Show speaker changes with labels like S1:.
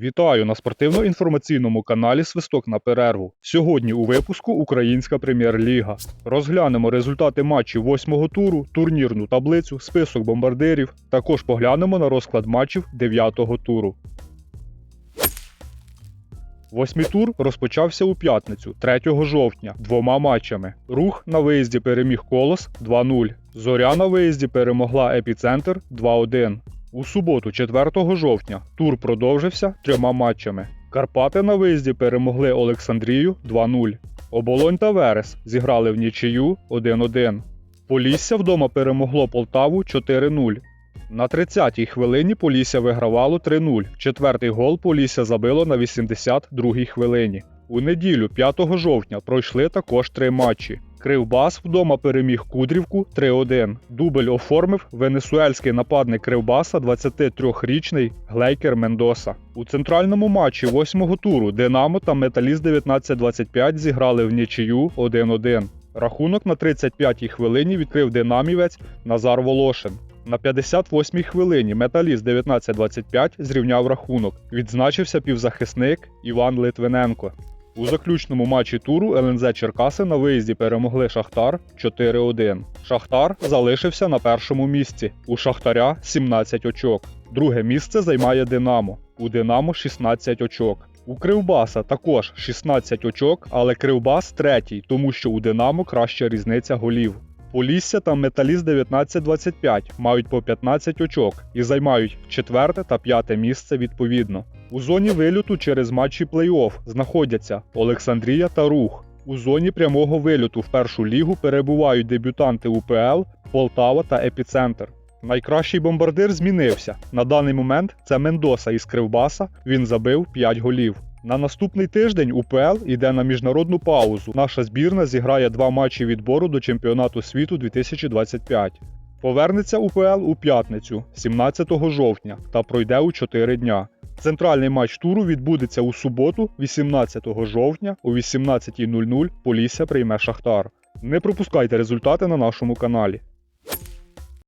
S1: Вітаю на спортивно-інформаційному каналі Свисток на перерву. Сьогодні у випуску Українська прем'єр-ліга. Розглянемо результати матчів восьмого туру, турнірну таблицю, список бомбардирів. Також поглянемо на розклад матчів дев'ятого туру. Восьмий тур розпочався у п'ятницю, 3 жовтня, двома матчами. Рух на виїзді переміг Колос 2-0. Зоря на виїзді перемогла Епіцентр 2-1. У суботу, 4 жовтня, тур продовжився трьома матчами. Карпати на виїзді перемогли Олександрію 2-0. Оболонь та Верес зіграли в нічию 1-1. Полісся вдома перемогло Полтаву 4-0. На 30-й хвилині Полісся вигравало 3-0. Четвертий гол Полісся забило на 82-й хвилині. У неділю, 5 жовтня, пройшли також три матчі. Кривбас вдома переміг Кудрівку 3-1. Дубль оформив венесуельський нападник Кривбаса 23-річний Глейкер Мендоса. У центральному матчі восьмого туру Динамо та Металіст 1925 зіграли в нічию 1-1. Рахунок на 35-й хвилині відкрив динамівець Назар Волошин. На 58-й хвилині Металіст 1925 зрівняв рахунок. Відзначився півзахисник Іван Литвиненко. У заключному матчі туру ЛНЗ Черкаси на виїзді перемогли Шахтар 4-1. Шахтар залишився на першому місці. У Шахтаря 17 очок. Друге місце займає Динамо. У Динамо 16 очок. У Кривбаса також 16 очок, але Кривбас третій, тому що у Динамо краща різниця голів. Полісся та Металіст 1925 мають по 15 очок і займають четверте та п'яте місце відповідно. У зоні вильоту через матчі плей-офф знаходяться Олександрія та Рух. У зоні прямого вильоту в першу лігу перебувають дебютанти УПЛ, Полтава та Епіцентр. Найкращий бомбардир змінився. На даний момент це Мендоса із Кривбаса. Він забив 5 голів. На наступний тиждень УПЛ йде на міжнародну паузу. Наша збірна зіграє два матчі відбору до чемпіонату світу 2025. Повернеться УПЛ у п'ятницю, 17 жовтня, та пройде у 4 дня. Центральний матч туру відбудеться у суботу, 18 жовтня о 18.00 Полісся прийме Шахтар. Не пропускайте результати на нашому каналі.